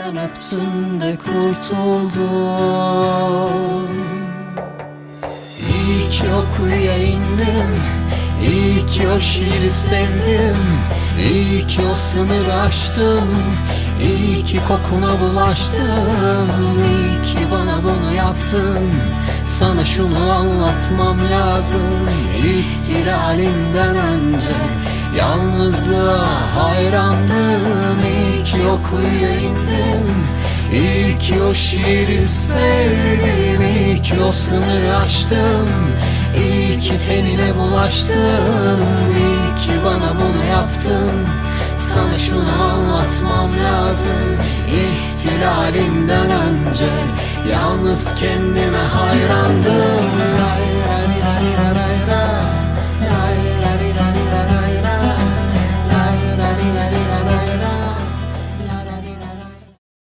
Sen öptün de kurtuldum İyi ki o kuyuya indim ki o şiiri sevdim ki o sınırı aştım İyi kokuna bulaştım. İyi bana bunu yaptın Sana şunu anlatmam lazım. İhtilalinden önce Yalnızlığa hayrandım Kuyuya indim İyi o şiiri sevdim İyi ki o sınırı aştım. İyi tenine bulaştım İyi bana bunu yaptın. Sana şunu anlatmam lazım. İhtilalinden önce Yalnız kendime hayrandım